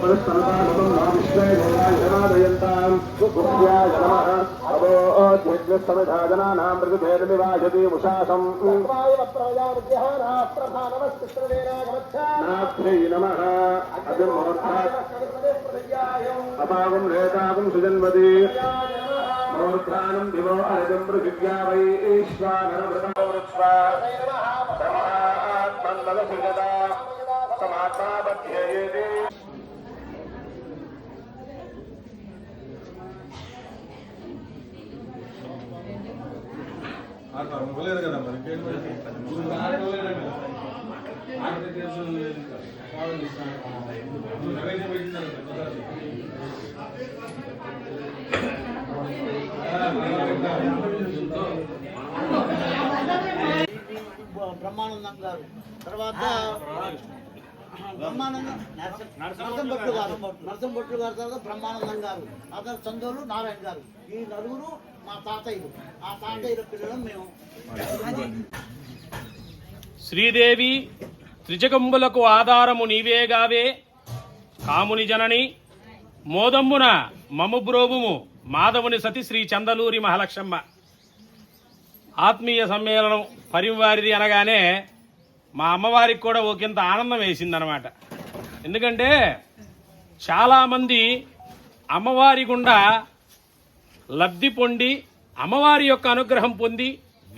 परस्परतागतं महाविष्णे लोकायजनादयन्ताम् गुप्त्याय नमः अवोद्विग्नस्तमधाजनानां मृगभेदमिवाजति मुषासम् नाथ्यै नमः अभिमूर्धात् अपावं रेतावं सुजन्मति मूर्धानं दिवो अरजं पृथिव्या वै ईश्वानरमृतमृत्वा ब्रह्मात्मन्मदसृजता బధ్యేయేతి పోలేదు కదా మరి పేరు పెట్టి. నువ్వు ఆడుకోలేదు కదా. ఆడితే తెలుసు లేదు ఇంకా. కావాలి ఇస్తాను. నువ్వు నైవేద్యం పెట్టినావు కదా, కుదరదు. ఆ, నైవేద్యం. బ్రహ్మానందం గారు తర్వాత బ్రహ్మానందం నరసింభట్లు గారు. నరసింభట్లు గారు తర్వాత బ్రహ్మానందం గారు. తర్వాత చందోలు నారాయణ గారు. ఈ నలుగురు మా తాతయ్యలు. ఆ తాతయ్యల పిల్లలు మేము. శ్రీదేవి త్రిజగంబులకు ఆధారము నీవేగావే కాముని జనని మోదమ్మున మము మముబ్రోవుము మాధవుని సతి శ్రీ చందలూరి మహాలక్ష్మ ఆత్మీయ సమ్మేళనం పరివారిది అనగానే మా అమ్మవారికి కూడా ఒకంత ఆనందం వేసిందనమాట. ఎందుకంటే చాలామంది అమ్మవారి గుండా లబ్ధి పొంది అమ్మవారి యొక్క అనుగ్రహం పొంది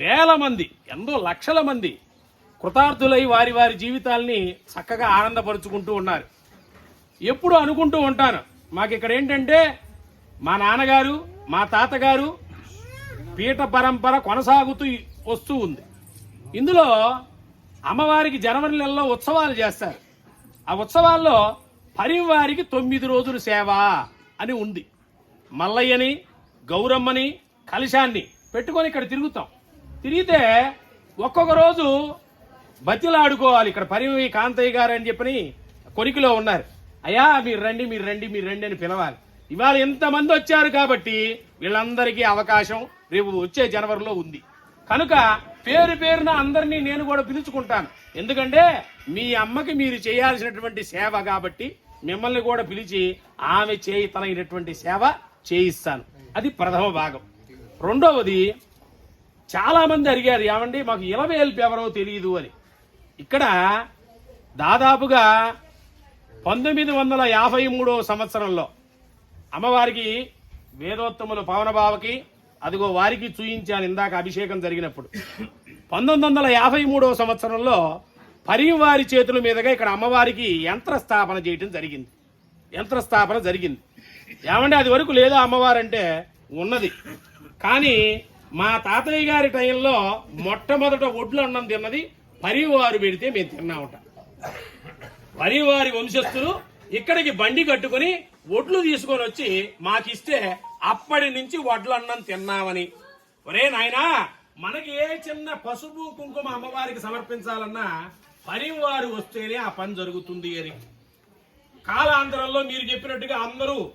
వేల మంది ఎంతో లక్షల మంది కృతార్థులై వారి వారి జీవితాల్ని చక్కగా ఆనందపరుచుకుంటూ ఉన్నారు. ఎప్పుడు అనుకుంటూ ఉంటాను మాకు ఇక్కడ ఏంటంటే మా నాన్నగారు మా తాతగారు పీఠ పరంపర కొనసాగుతూ వస్తూ ఉంది. ఇందులో అమ్మవారికి జనవరి నెలలో ఉత్సవాలు చేస్తారు. ఆ ఉత్సవాల్లో పరివారికి తొమ్మిది రోజులు సేవ అని ఉంది. మల్లయ్యని గౌరమ్మని కలశాన్ని పెట్టుకొని ఇక్కడ తిరుగుతాం. తిరిగితే ఒక్కొక్క రోజు బతిలాడుకోవాలి. ఇక్కడ పరివి కాంతయ్య గారు అని చెప్పని కొనికిలో ఉన్నారు. అయ్యా మీరు రండి మీరు రండి మీరు రండి అని పిలవాలి. ఇవాళ ఎంతమంది వచ్చారు కాబట్టి వీళ్ళందరికీ అవకాశం రేపు వచ్చే జనవరిలో ఉంది. కనుక పేరు పేరున అందరినీ నేను కూడా పిలుచుకుంటాను. ఎందుకంటే మీ అమ్మకి మీరు చేయాల్సినటువంటి సేవ కాబట్టి మిమ్మల్ని కూడా పిలిచి ఆమె చేయితనైనటువంటి సేవ చేయిస్తాను. అది ప్రథమ భాగం. రెండవది చాలా మంది అడిగారు ఏమండి మాకు ఇలవేల్పు ఎవరో తెలియదు అని. ఇక్కడ దాదాపుగా పంతొమ్మిది వందల యాభై మూడో సంవత్సరంలో అమ్మవారికి వేదోత్తములు పవనబావకి అదిగో వారికి చూయించాను ఇందాక అభిషేకం జరిగినప్పుడు. పంతొమ్మిది వందల యాభై మూడవ సంవత్సరంలో పరివారి చేతుల మీదుగా ఇక్కడ అమ్మవారికి యంత్ర స్థాపన చేయటం జరిగింది. యంత్ర స్థాపన జరిగింది. ఏమంటే అది వరకు లేదా అమ్మవారంటే ఉన్నది. కానీ మా తాతయ్య గారి టైంలో మొట్టమొదట ఒడ్లు అన్నం తిన్నది పరివారు పెడితే మేము తిన్నామట. పరివారి వంశస్థులు ఇక్కడికి బండి కట్టుకుని ఒడ్లు తీసుకొని వచ్చి మాకిస్తే అప్పటి నుంచి వడ్లు అన్నం తిన్నామని. ఒరే నాయనా మనకి ఏ చిన్న పసుపు కుంకుమ అమ్మవారికి సమర్పించాలన్నా పరివారు వస్తేనే ఆ పని జరుగుతుంది అని. కాలాంతరంలో మీరు చెప్పినట్టుగా అందరూ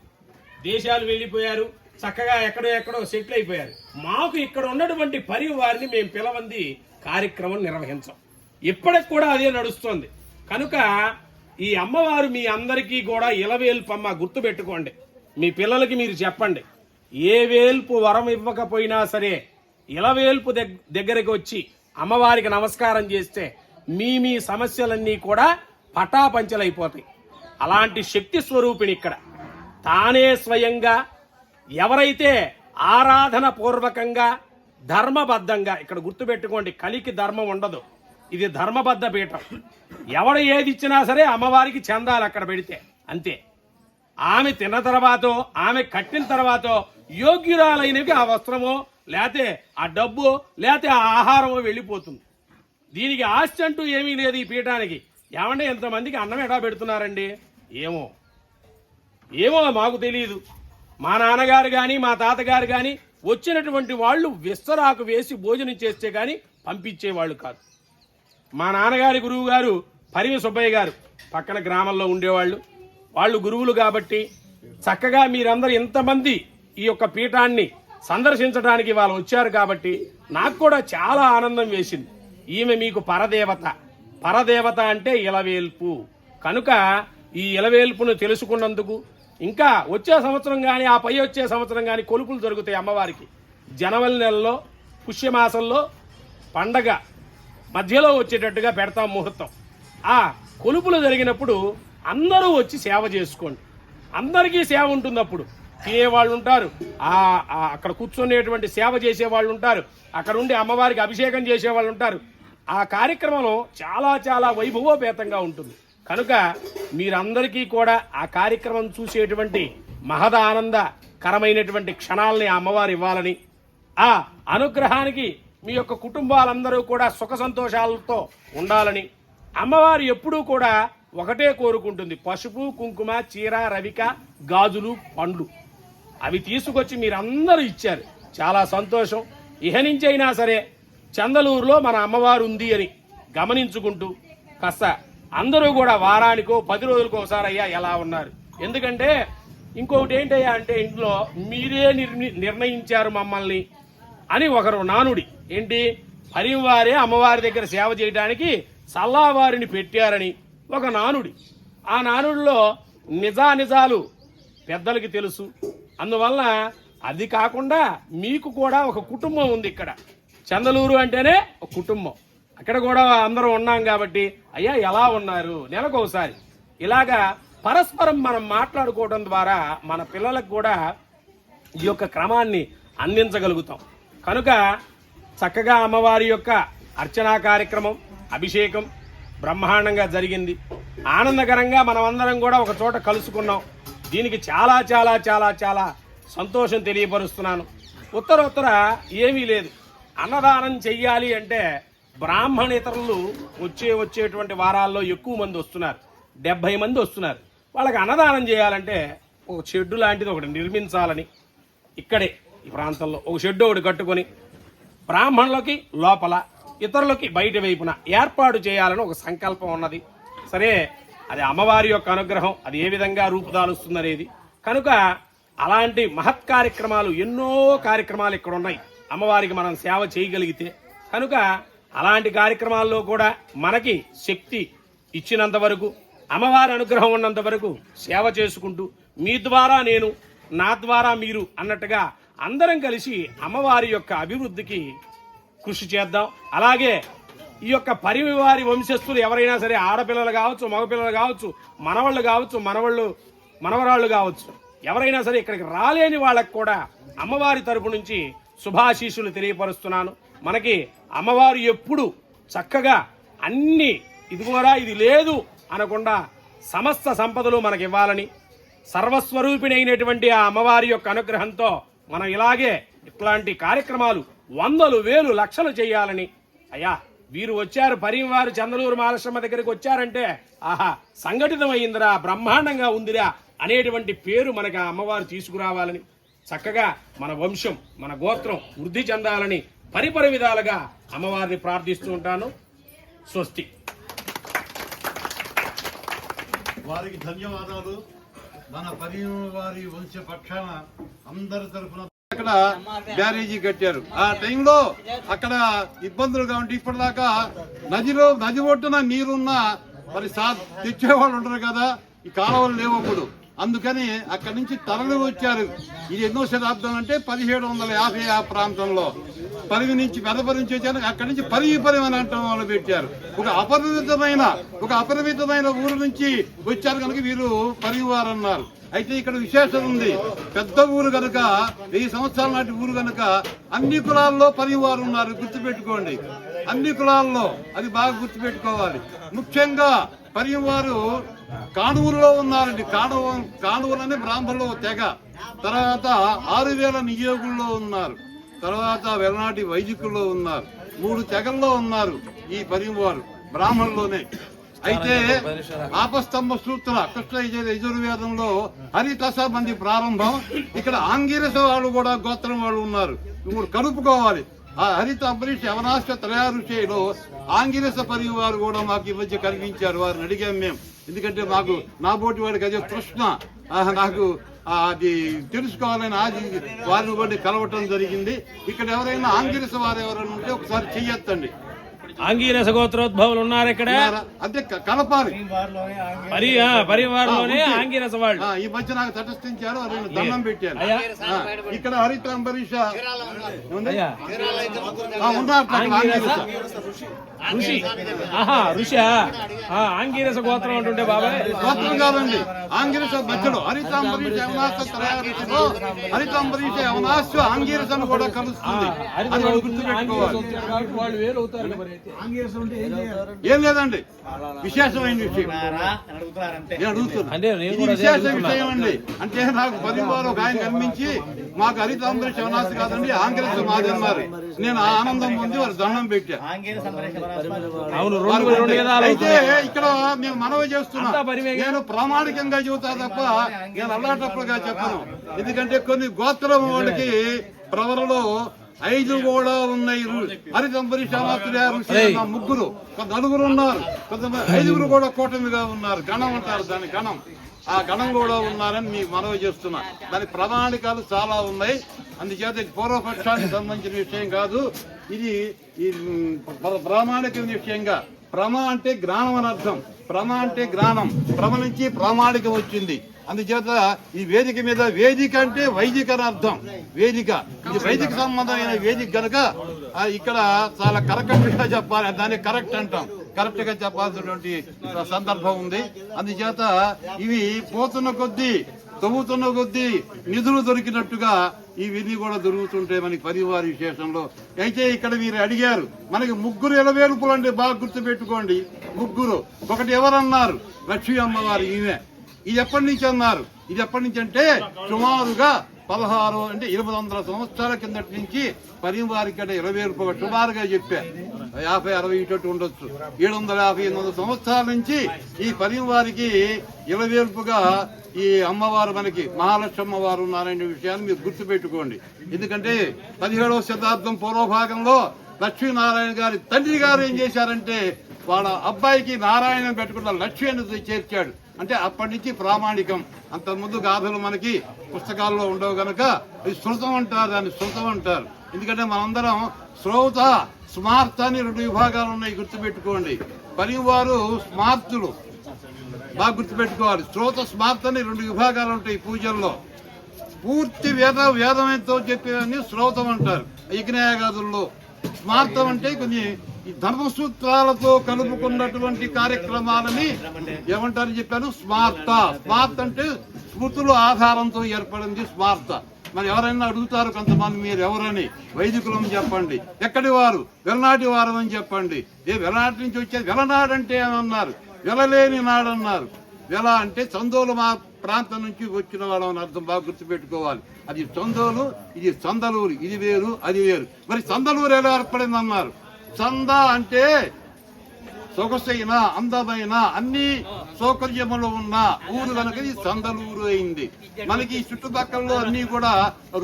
దేశాలు వెళ్ళిపోయారు చక్కగా ఎక్కడో ఎక్కడో సెటిల్ అయిపోయారు. మాకు ఇక్కడ ఉన్నటువంటి పరివారిని మేము పిలవంది కార్యక్రమం నిర్వహించాం. ఇప్పటికి కూడా అదే నడుస్తుంది. కనుక ఈ అమ్మవారు మీ అందరికీ కూడా ఇలవేల్పమ్మ గుర్తు పెట్టుకోండి మీ పిల్లలకి మీరు చెప్పండి. ఏ వేల్పు వరం ఇవ్వకపోయినా సరే ఇలవేల్పు దగ్గరికి వచ్చి అమ్మవారికి నమస్కారం చేస్తే మీ మీ సమస్యలన్నీ కూడా పటాపంచలైపోతాయి. అలాంటి శక్తి స్వరూపిణి ఇక్కడ. తానే స్వయంగా ఎవరైతే ఆరాధన పూర్వకంగా ధర్మబద్ధంగా ఇక్కడ గుర్తుపెట్టుకోండి కలికి ధర్మం ఉండదు. ఇది ధర్మబద్ధ పీఠం. ఎవడు ఏది ఇచ్చినా సరే అమ్మవారికి చెందాలి అక్కడ పెడితే అంతే. ఆమె తిన్న తర్వాత ఆమె కట్టిన తర్వాత యోగ్యురాలైనవి ఆ వస్త్రమో లేతే ఆ డబ్బు లేతే ఆ ఆహారమో వెళ్ళిపోతుంది. దీనికి ఆస్తి అంటూ ఏమీ లేదు ఈ పీఠానికి. ఏమంటే ఎంతమందికి అన్నం ఎడా పెడుతున్నారండి? ఏమో. ఏమో మాకు తెలియదు మా నాన్నగారు కానీ మా తాతగారు కానీ వచ్చినటువంటి వాళ్ళు విస్తరాకు వేసి భోజనం చేస్తే కానీ పంపించేవాళ్ళు కాదు. మా నాన్నగారి గురువు గారు పరిమి సుబ్బయ్య గారు పక్కన గ్రామంలో ఉండేవాళ్ళు. వాళ్ళు గురువులు కాబట్టి చక్కగా మీరందరూ ఇంతమంది ఈ యొక్క పీఠాన్ని సందర్శించడానికి వాళ్ళు వచ్చారు కాబట్టి నాకు కూడా చాలా ఆనందం వేసింది. ఈమె మీకు పరదేవత. పరదేవత అంటే ఇలవేల్పు. కనుక ఈ ఇలవేల్పును తెలుసుకున్నందుకు ఇంకా వచ్చే సంవత్సరం కానీ ఆ పై వచ్చే సంవత్సరం కానీ కొలుపులు జరుగుతాయి అమ్మవారికి. జనవరి నెలలో పుష్యమాసంలో పండగ మధ్యలో వచ్చేటట్టుగా పెడతాం ముహూర్తం. ఆ కొలుపులు జరిగినప్పుడు అందరూ వచ్చి సేవ చేసుకోండి. అందరికీ సేవ ఉంటుంది అప్పుడు తినే వాళ్ళు ఉంటారు ఆ అక్కడ కూర్చునేటువంటి సేవ చేసే వాళ్ళు ఉంటారు అక్కడ ఉండి అమ్మవారికి అభిషేకం చేసే వాళ్ళు ఉంటారు ఆ కార్యక్రమం చాలా చాలా వైభవోపేతంగా ఉంటుంది. కనుక మీరందరికీ కూడా ఆ కార్యక్రమం చూసేటువంటి మహద ఆనందకరమైనటువంటి క్షణాలని అమ్మవారు ఇవ్వాలని ఆ అనుగ్రహానికి మీ యొక్క కుటుంబాలందరూ కూడా సుఖ సంతోషాలతో ఉండాలని అమ్మవారు ఎప్పుడూ కూడా ఒకటే కోరుకుంటుంది. పసుపు కుంకుమ చీర రవిక గాజులు పండ్లు. అవి తీసుకొచ్చి మీరందరూ ఇచ్చారు. చాలా సంతోషం. ఇహ నుంచైనా సరే చందలూరులో మన అమ్మవారు ఉంది అని గమనించుకుంటూ కాస్త అందరూ కూడా వారానికో పది రోజులకో ఒకసారి అయ్యా ఎలా ఉన్నారు? ఎందుకంటే ఇంకొకటి ఏంటయ్యా అంటే ఇంట్లో మీరే నిర్ణయించారు మమ్మల్ని అని ఒకరు నానుడి. ఏంటి? పరివారే అమ్మవారి దగ్గర సేవ చేయడానికి సల్లావారిని పెట్టారని ఒక నానుడి. ఆ నానుడిలో నిజానిజాలు పెద్దలకి తెలుసు. అందువల్ల అది కాకుండా మీకు కూడా ఒక కుటుంబం ఉంది ఇక్కడ. చందలూరు అంటేనే ఒక కుటుంబం. అక్కడ కూడా అందరం ఉన్నాం కాబట్టి అయ్యా ఎలా ఉన్నారు? నెలకు ఒకసారి. ఇలాగా పరస్పరం మనం మాట్లాడుకోవడం ద్వారా మన పిల్లలకు కూడా ఈ యొక్క క్రమాన్ని అందించగలుగుతాం. కనుక చక్కగా అమ్మవారి యొక్క అర్చనా కార్యక్రమం అభిషేకం బ్రహ్మాండంగా జరిగింది. ఆనందకరంగా మనమందరం కూడా ఒక చోట కలుసుకున్నాం. దీనికి చాలా చాలా చాలా చాలా సంతోషం తెలియపరుస్తున్నాను. ఉత్తర ఉత్తర ఏమీ లేదు. అన్నదానం చెయ్యాలి అంటే బ్రాహ్మణేతరులు వచ్చే వచ్చేటువంటి వారాల్లో ఎక్కువ మంది వస్తున్నారు. డెబ్భై మంది వస్తున్నారు. వాళ్ళకి అన్నదానం చేయాలంటే ఒక షెడ్డు లాంటిది ఒకటి నిర్మించాలని ఇక్కడే ఈ ప్రాంతంలో ఒక షెడ్డు ఒకటి కట్టుకొని బ్రాహ్మణులకి లోపల ఇతరులకి బయట వైపున ఏర్పాటు చేయాలని ఒక సంకల్పం ఉన్నది. సరే అది అమ్మవారి యొక్క అనుగ్రహం. అది ఏ విధంగా రూపుదాలుస్తుందనేది కనుక అలాంటి మహత్ కార్యక్రమాలు ఎన్నో కార్యక్రమాలు ఇక్కడ ఉన్నాయి. అమ్మవారికి మనం సేవ చేయగలిగితే కనుక అలాంటి కార్యక్రమాల్లో కూడా మనకి శక్తి ఇచ్చినంత వరకు అమ్మవారి అనుగ్రహం ఉన్నంత వరకు సేవ చేసుకుంటూ మీ ద్వారా నేను నా ద్వారా మీరు అన్నట్టుగా అందరం కలిసి అమ్మవారి యొక్క అభివృద్ధికి కృషి చేద్దాం. అలాగే ఈ యొక్క పరివారి వంశస్థులు ఎవరైనా సరే ఆడపిల్లలు కావచ్చు మగపిల్లలు కావచ్చు మనవాళ్ళు కావచ్చు మనవాళ్ళు మనవరాళ్ళు కావచ్చు ఎవరైనా సరే ఇక్కడికి రాలేని వాళ్ళకు కూడా అమ్మవారి తరపు నుంచి శుభాశీషులు తెలియపరుస్తున్నాను. మనకి అమ్మవారు ఎప్పుడు చక్కగా అన్ని ఇది కూడా ఇది లేదు అనకుండా సమస్త సంపదలు మనకి ఇవ్వాలని సర్వస్వరూపిణి అయినటువంటి ఆ అమ్మవారి యొక్క అనుగ్రహంతో మనం ఇలాగే ఇట్లాంటి కార్యక్రమాలు వందలు వేలు లక్షలు చేయాలని అయ్యా వీరు వచ్చారు పరివారు చందలూరు మహాలక్ష్మ దగ్గరికి వచ్చారంటే ఆహా సంఘటితమైందిరా బ్రహ్మాండంగా ఉందిరా అనేటువంటి పేరు మనకి ఆ అమ్మవారు తీసుకురావాలని. చక్కగా మన వంశం మన గోత్రం వృద్ధి చెందాలని పరిపరి విధాలుగా అమ్మవారిని ప్రార్థిస్తూ ఉంటాను. స్వస్తి. వారికి ధన్యవాదాలు. మన పరివారి వంశ పక్షాన అందరి తరఫున అక్కడ బ్యారేజీ కట్టారు. ఆ టైంలో అక్కడ ఇబ్బందులుగా ఉంటే ఇప్పటిదాకా నదిలో నది ఒడ్డున నీరున్నా మరి సా తెచ్చేవాళ్ళు ఉంటారు కదా. ఈ కాలువలు లేవు అప్పుడు. అందుకని అక్కడి నుంచి తరలి వచ్చారు. ఇది ఎన్నో శతాబ్దం అంటే పదిహేడు వందల యాభై ఆ ప్రాంతంలో. పరివి నుంచి పెదపరి నుంచి వచ్చారు. అక్కడి నుంచి పరివి పరిమని అంటాం వాళ్ళు పెట్టారు. ఒక అపరిమితమైన ఒక అపరిమితమైన ఊరు నుంచి వచ్చారు కనుక వీరు పరివారు అన్నారు అయితే ఇక్కడ విశేషం ఉంది. పెద్ద ఊరు కనుక వెయ్యి సంవత్సరాల నాటి ఊరు కనుక అన్ని కులాల్లో పనివారు ఉన్నారు. గుర్తుపెట్టుకోండి. అన్ని కులాల్లో అది బాగా గుర్తుపెట్టుకోవాలి. ముఖ్యంగా పనివారు కాణువులో ఉన్నారండి. కాణువు కాణువులని బ్రాహ్మణులు తెగ. తర్వాత ఆరు వేల నియోగుల్లో ఉన్నారు. తర్వాత వెలనాటి వైదికుల్లో ఉన్నారు. మూడు తెగల్లో ఉన్నారు ఈ పరివారు బ్రాహ్మణులోనే అయితే ఆపస్తంభ సూత్ర కృష్ణ యజు- యజుర్వేదంలో హరితస మంది ప్రారంభం. ఇక్కడ ఆంగిరస వాళ్ళు కూడా గోత్రం వాళ్ళు ఉన్నారు. ఇప్పుడు కలుపుకోవాలి ఆ హరిత అంబరీష్ యవనాశ త్రయారుషేలో ఆంగిరస పరివారు కూడా మాకు ఈ మధ్య కనిపించారు. వారిని అడిగాం మేము. ఎందుకంటే మాకు నా బోటి వాడికి అదే తృష్ణ. ఆ, నాకు అది తెలుసుకోవాలని ఆది వారిని కూడా కలవటం జరిగింది. ఇక్కడ ఎవరైనా ఆంగిరస వారు ఎవరైనా ఉంటే ఒకసారి చెయ్యొద్దండి ఆంగీరస గోత్రోద్భవులు ఉన్నారు ఇక్కడ. అంటే క- కలపాలి. పరి ఆ, పరివారంలోనే ఆంగీరస వాళ్ళు ఈ మధ్య నాకు తటస్థించారు దండం ఆ, ఇక్కడ హరిత అంబరీష. ఋషి. ఆహా ఋషి ఆంగీరస గోత్రం అంటుంటే బాబాయ్. గోత్రం కాదండి. ఆంగిరస మధ్యలో హరిత అంబరీష యవనాశ త్రయారుషిలో హరిత అంబరీష యవనాశ ఆంగిరసను కూడా కలుస్తుంది. అది వాళ్ళు గుర్తుపెట్టుకోవాలి. వాళ్ళు వేరు అవుతారు ఏం లేదండి. విశేషమైన విషయం. నేను అడుగుతున్నా. ఇది విశేష. విషయం అండి. అంటే నాకు పరివారం ఒక ఆయన కనిపించి మాకు హరితాంబరి శివనాథ్ కాదండి ఆంగ్రేస్ మాది అన్నారు నేను ఆ ఆనందం పొంది వారు దండం పెట్టా. అవును వారు రెండు రెండు విధాలు అయితే ఇక్కడ మేము మనవి చేస్తున్నా. నేను ప్రామాణికంగా చెబుతా తప్ప నేను అల్లాటప్పుడుగా చెప్పను. ఎందుకంటే కొన్ని గోత్రం వాళ్ళకి ప్రవరలో ఐదు కూడా ఉన్నాయి. హరితంబరి ముగ్గురు. కొంత నలుగురు ఉన్నారు. కొంతమంది ఐదుగురు కూడా కూటమిగా ఉన్నారు. గణం అంటారు దాని గణం. ఆ గణం కూడా ఉన్నారని మీకు మనవి చేస్తున్నా. దాని ప్రణాళికలు చాలా ఉన్నాయి. అందుచేత ఇది పూర్వపక్షానికి సంబంధించిన విషయం కాదు. ఇది ఈ ప్రామాణిక విషయంగా. ప్రమ అంటే జ్ఞానం అని అర్థం. ప్రమ అంటే జ్ఞానం ప్రమ నుంచి ప్రామాణికం వచ్చింది. అందుచేత ఈ వేదిక మీద వేదిక అంటే వైదిక అని అర్థం. వేదిక. ఇది వైదిక సంబంధమైన వేదిక గనక ఇక్కడ చాలా కరెక్ట్గా చెప్పాలి. దాన్ని కరెక్ట్ అంటాం. కరెక్ట్గా చెప్పాల్సినటువంటి సందర్భం ఉంది. అందుచేత ఇవి పోతున్న కొద్దీ తవ్వుతున్న కొద్దీ నిధులు దొరికినట్టుగా ఇవన్నీ కూడా దొరుకుతుంటాయి మనకి పరివారి విశేషంలో. అయితే ఇక్కడ మీరు అడిగారు మనకి ముగ్గురు ఎలవేలుపులు అంటే బాగా గుర్తుపెట్టుకోండి. ముగ్గురు. ఒకటి ఎవరన్నారు? లక్ష్మీ అమ్మవారు ఈమె. ఇది ఎప్పటి నుంచి అన్నారు. ఇది ఎప్పటి నుంచి అంటే సుమారుగా పదహారు అంటే ఎనిమిది వందల సంవత్సరాల కిందటి నుంచి పరివారికి అంటే ఇరవై రూపాయలు సుమారుగా చెప్పా. యాభై అరవై ఇటు ఉండొచ్చు. ఏడు వందల యాభై ఎనిమిది వందల సంవత్సరాల నుంచి ఈ పరివారికి ఇలవేల్పుగా ఈ అమ్మవారు మనకి మహాలక్ష్మి వారు ఉన్నారనే విషయాన్ని మీరు గుర్తుపెట్టుకోండి. ఎందుకంటే పదిహేడవ శతాబ్దం పూర్వభాగంలో లక్ష్మీనారాయణ గారి తండ్రి గారు ఏం చేశారంటే వాళ్ళ అబ్బాయికి నారాయణ పెట్టుకున్న లక్ష్యాన్ని చేర్చాడు. అంటే అప్పటి నుంచి ప్రామాణికం. అంతకుముందు ముందు గాథలు మనకి పుస్తకాల్లో ఉండవు గనక ఇది శృతం అంటారు దాన్ని శృతం అంటారు. ఎందుకంటే మనందరం శ్రోత స్మార్త అని రెండు విభాగాలు ఉన్నాయి గుర్తుపెట్టుకోండి. పనివారు స్మార్తులు. బాగా గుర్తుపెట్టుకోవాలి. శ్రోత స్మార్త అని రెండు విభాగాలు ఉంటాయి పూజల్లో. పూర్తి వేద వేదమేంతో చెప్పేవన్నీ శ్రోతం అంటారు. యజ్ఞయాగాదుల్లో. స్మార్థం అంటే కొన్ని ఈ ధర్మసూత్రాలతో కలుపుకున్నటువంటి కార్యక్రమాలని ఏమంటారు చెప్పాను? స్మార్త స్వార్థ అంటే స్మృతుల ఆధారంతో ఏర్పడింది స్వార్థ. మరి ఎవరైనా అడుగుతారు కొంతమంది మీరు ఎవరని? వైదికులం చెప్పండి. ఎక్కడి వారు? వెలనాటి వారు అని చెప్పండి. ఏ వెలనాటి నుంచి వచ్చేది? వెలనాడంటే ఏమన్నారు? వెలలేని నాడన్నారు వెల అంటే చందోలు మా ప్రాంతం నుంచి వచ్చిన వాళ్ళని అర్థం బాగా గుర్తుపెట్టుకోవాలి. అది చందోలు ఇది చందలూరు ఇది వేరు అది వేరు. మరి చందలూరు ఎలా ఏర్పడింది అన్నారు చంద అంటే సొగసైన అందమైన అన్ని సౌకర్యములు ఉన్న ఊరు కనుక ఇది చందలూరు అయింది. మనకి చుట్టుపక్కలలో అన్ని కూడా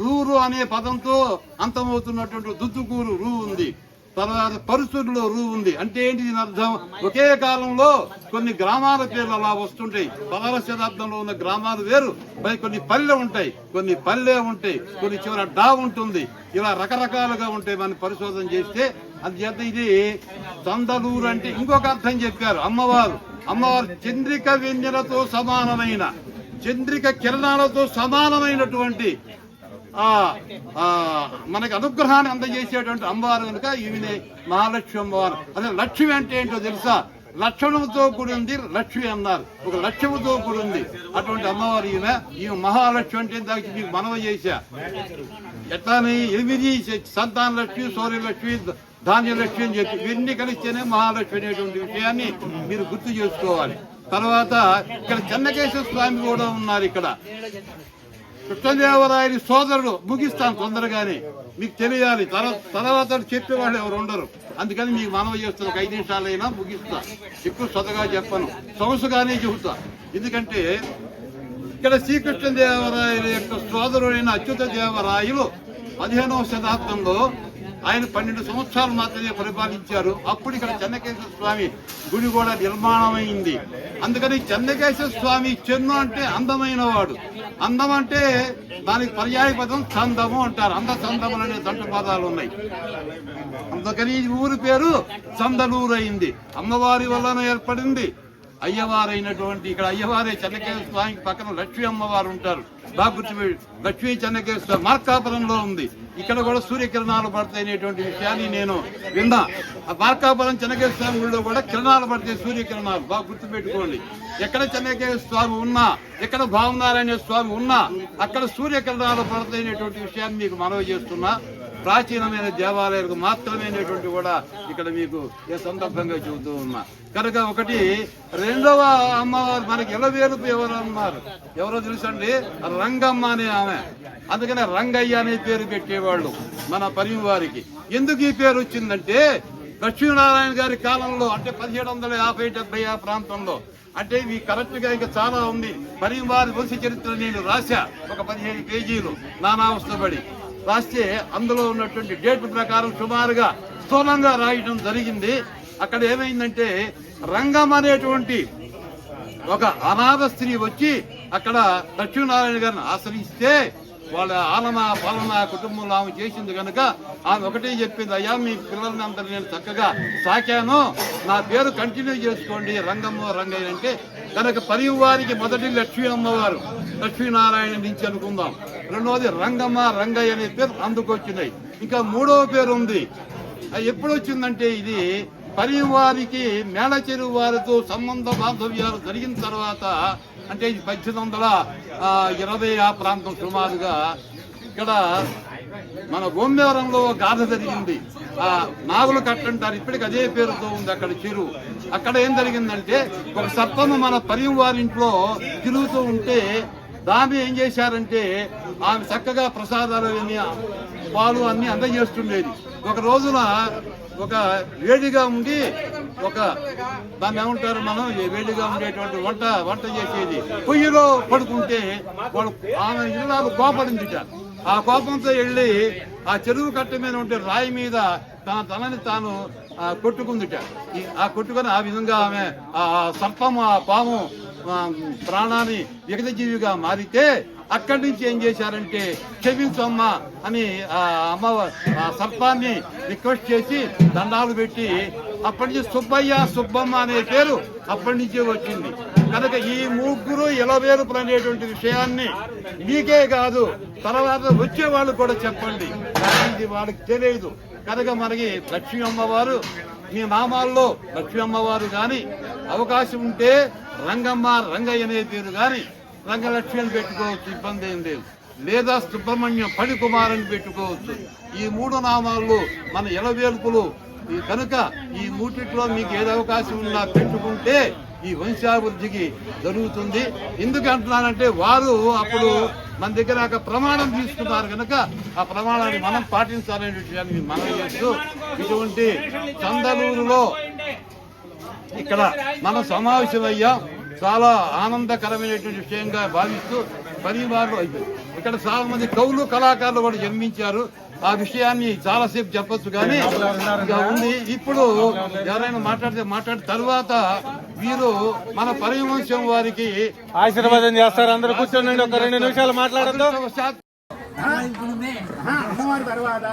రూరు అనే పదంతో అంతమవుతున్నటువంటి దుద్దుకూరు రూ ఉంది. తర్వాత పరిస్థితుల్లో రూ ఉంది. అంటే ఏంటి దీని అర్థం? ఒకే కాలంలో కొన్ని గ్రామాల పేర్లు అలా వస్తుంటాయి. పదహార శతాబ్దంలో ఉన్న గ్రామాలు వేరు. మరి కొన్ని పల్లె ఉంటాయి. కొన్ని పల్లె ఉంటాయి. కొన్ని చివర డా ఉంటుంది. ఇలా రకరకాలుగా ఉంటాయి మనం పరిశోధన చేస్తే. అందుచేత ఇది చందలూరు అంటే ఇంకొక అర్థం చెప్పారు. అమ్మవారు. అమ్మవారు చంద్రిక వెన్నెలతో సమానమైన చంద్రిక కిరణాలతో సమానమైనటువంటి మనకి అనుగ్రహాన్ని అందజేసేటువంటి అమ్మవారు కనుక ఈమె మహాలక్ష్మి అమ్మవారు అదే లక్ష్మి అంటే ఏంటో తెలుసా? లక్షణంతో కూడి ఉంది లక్ష్మి అన్నారు. ఒక లక్ష్యముతో కూడి ఉంది అటువంటి అమ్మవారు ఈమె. ఈమె మహాలక్ష్మి అంటే దానికి మీకు మనవ చేశా. ఎట్లానే ఎనిమిది సంతాన లక్ష్మి సౌర్యలక్ష్మి ధాన్యలక్ష్మి అని చెప్పి ఇవన్నీ కలిస్తేనే మహాలక్ష్మి అనేటువంటి విషయాన్ని మీరు గుర్తు చేసుకోవాలి. తర్వాత ఇక్కడ చెన్నకేశ్వర స్వామి కూడా ఉన్నారు ఇక్కడ. కృష్ణదేవరాయని సోదరుడు ముగిస్తాను తొందరగానే. మీకు తెలియాలి తర్వాత చెప్పేవాళ్ళు ఎవరు ఉండరు. అందుకని మీకు మనవి చేస్తున్న ఒక ఐదు నిమిషాలైనా ముగిస్తా. ఎక్కువ సొదగా చెప్పను. సొగసుగానే చెబుతా. ఎందుకంటే ఇక్కడ శ్రీకృష్ణదేవరాయల యొక్క సోదరుడైన అచ్యుత దేవరాయలు పదిహేనవ శతాబ్దంలో ఆయన పన్నెండు సంవత్సరాలు మాత్రమే పరిపాలించారు. అప్పుడు ఇక్కడ చెన్నకేశ్వర స్వామి గుడి కూడా నిర్మాణమైంది. అందుకని చెన్నకేశ్వర స్వామి చెన్ను అంటే అందమైన వాడు అందం అంటే దానికి పర్యాయ పదం చందము అంటారు. అంద చందములు అనే దంట పదాలు ఉన్నాయి. అందుకని ఈ ఊరి పేరు చందలూరు అయింది అమ్మవారి వలన ఏర్పడింది. అయ్యవారైనటువంటి ఇక్కడ అయ్యవారే చెన్నకేశ్వర స్వామికి పక్కన లక్ష్మీ అమ్మవారు ఉంటారు. బాగా లక్ష్మీ చెన్నకేశ్వర మార్కాపురంలో ఉంది. ఇక్కడ కూడా సూర్యకిరణాలు పడతాయి అనేటువంటి విషయాన్ని నేను విన్నా. ఆ మార్కాపురం చెన్నకేశ్వర స్వామి గుడిలో కూడా కిరణాలు పడతాయి సూర్యకిరణాలు. బాగా గుర్తుపెట్టుకోండి. ఎక్కడ చెన్నకేశ్వర స్వామి ఉన్నా ఎక్కడ భావనారాయణ స్వామి ఉన్నా అక్కడ సూర్యకిరణాలు పడతాయి అనేటువంటి విషయాన్ని మీకు మనవి చేస్తున్నా. ప్రాచీనమైన దేవాలయాలకు మాత్రమైనటువంటి కూడా ఇక్కడ మీకు ఏ సందర్భంగా చెబుతూ ఉన్నా. కనుక ఒకటి రెండవ అమ్మవారు మనకి ఎలవేలుపు ఎవరు అన్నారు ఎవరో తెలుసండి? రంగమ్మ అనే ఆమె. అందుకనే రంగయ్య అనే పేరు పెట్టేవాళ్ళు మన పరిమి వారికి. ఎందుకు ఈ పేరు వచ్చిందంటే లక్ష్మీనారాయణ గారి కాలంలో అంటే పదిహేడు వందల యాభై డెబ్బై ఆ ప్రాంతంలో అంటే ఇవి కరెక్ట్గా ఇంకా చాలా ఉంది. పరిమి వారి వంశ చరిత్ర నేను రాశా. ఒక పదిహేను పేజీలు. నానావస్థపడి రాస్తే అందులో ఉన్నటువంటి డేట్ ప్రకారం సుమారుగా స్థూలంగా రాయటం జరిగింది. అక్కడ ఏమైందంటే రంగం అనేటువంటి ఒక అనాథ స్త్రీ వచ్చి అక్కడ లక్ష్మీనారాయణ గారిని ఆశ్రయిస్తే వాళ్ళ ఆలన పాలన కుటుంబంలో ఆమె చేసింది కనుక ఆమె ఒకటే చెప్పింది అయ్యా మీ పిల్లల్ని అందరు నేను చక్కగా సాకాను. నా పేరు కంటిన్యూ చేసుకోండి రంగమ్మ రంగయ్య అంటే కనుక పరివారికి మొదటి లక్ష్మీ అమ్మవారు. లక్ష్మీనారాయణ నుంచి అనుకుందాం. రెండవది రంగమ్మ రంగయ్య అనే పేరు అందుకొచ్చినాయి ఇంకా మూడవ పేరు ఉంది. అది ఎప్పుడు వచ్చిందంటే ఇది పరివారికి మేళచెరువు వారితో సంబంధ బాంధవ్యాలు జరిగిన తర్వాత అంటే ఇది పద్దెనిమిది వందల ఇరవై ఆ ప్రాంతం సుమారుగా ఇక్కడ మన గోమేవరంలో ఒక గాథ జరిగింది. ఆ నాగుల కట్టంటారు ఇప్పటికి అదే పేరుతో ఉంది అక్కడ చెరువు. అక్కడ ఏం జరిగిందంటే ఒక సర్పము మన పరియం వారింట్లో తిరుగుతూ ఉంటే దాన్ని ఏం చేశారంటే ఆమె చక్కగా ప్రసాదాలు అన్ని పాలు అన్ని అందజేస్తుండేది. ఒక రోజున ఒక వేడిగా ఉండి ఒక దాన్ని ఏమంటారు? మనం వేడిగా ఉండేటువంటి వంట వంట చేసేది. పొయ్యిలో పడుకుంటే వాళ్ళు ఆమె ఇల్లాలు కోపడిందిట. ఆ కోపంతో వెళ్ళి ఆ చెరువు కట్ట మీద ఉంటే రాయి మీద తన తనని తాను కొట్టుకుందిట. ఆ కొట్టుకొని ఆ విధంగా ఆమె ఆ సర్పం ఆ పాము ప్రాణాన్ని విగత జీవిగా మారితే అక్కడి నుంచి ఏం చేశారంటే క్షమించమ్మా అని ఆ అమ్మ ఆ సర్పాన్ని రిక్వెస్ట్ చేసి దండాలు పెట్టి అప్పటి నుంచి సుబ్బయ్య సుబ్బమ్మ అనే పేరు అప్పటి నుంచే వచ్చింది. కనుక ఈ ముగ్గురు ఇలవేరుపులు అనేటువంటి విషయాన్ని మీకే కాదు తర్వాత వచ్చే వాళ్ళు కూడా చెప్పండి. కానీ ఇది వాళ్ళకి తెలియదు. కనుక మనకి లక్ష్మీ అమ్మవారు మీ నామాల్లో లక్ష్మీ అమ్మవారు కానీ అవకాశం ఉంటే రంగమ్మ రంగయ్య అనే పేరు కానీ రంగలక్ష్మి అని పెట్టుకోవచ్చు ఇబ్బంది ఏం లేదు. లేదా సుబ్రహ్మణ్యం పడికుమార్ అని పెట్టుకోవచ్చు. ఈ మూడు నామాల్లో మన ఎలవేల్పులు కనుక ఈ మూటిట్లో మీకు ఏదో అవకాశం ఉన్నా పెట్టుకుంటే ఈ వంశాభివృద్ధికి జరుగుతుంది. ఎందుకు అంటున్నానంటే వారు అప్పుడు మన దగ్గర ఒక ప్రమాణం తీసుకున్నారు కనుక ఆ ప్రమాణాన్ని మనం పాటించాలనే విషయాన్ని మనం చేస్తూ ఇటువంటి చందలూరులో ఇక్కడ మనం సమావేశమయ్యాం. చాలా ఆనందకరమైనటువంటి విషయంగా భావిస్తూ పరివారం అయిపోయింది ఇక్కడ చాలా మంది కవులు కళాకారులు కూడా జన్మించారు. ఆ విషయాన్ని చాలాసేపు చెప్పొచ్చు కానీ ఉంది. ఇప్పుడు ఎవరైనా మాట్లాడితే మాట్లాడిన తర్వాత వీరు మన పరివంశం వారికి ఆశీర్వాదం చేస్తారు. అందరూ కూర్చోండి. ఒక రెండు నిమిషాలు అదృష్టవశాత్తు అమ్మవారి తర్వాత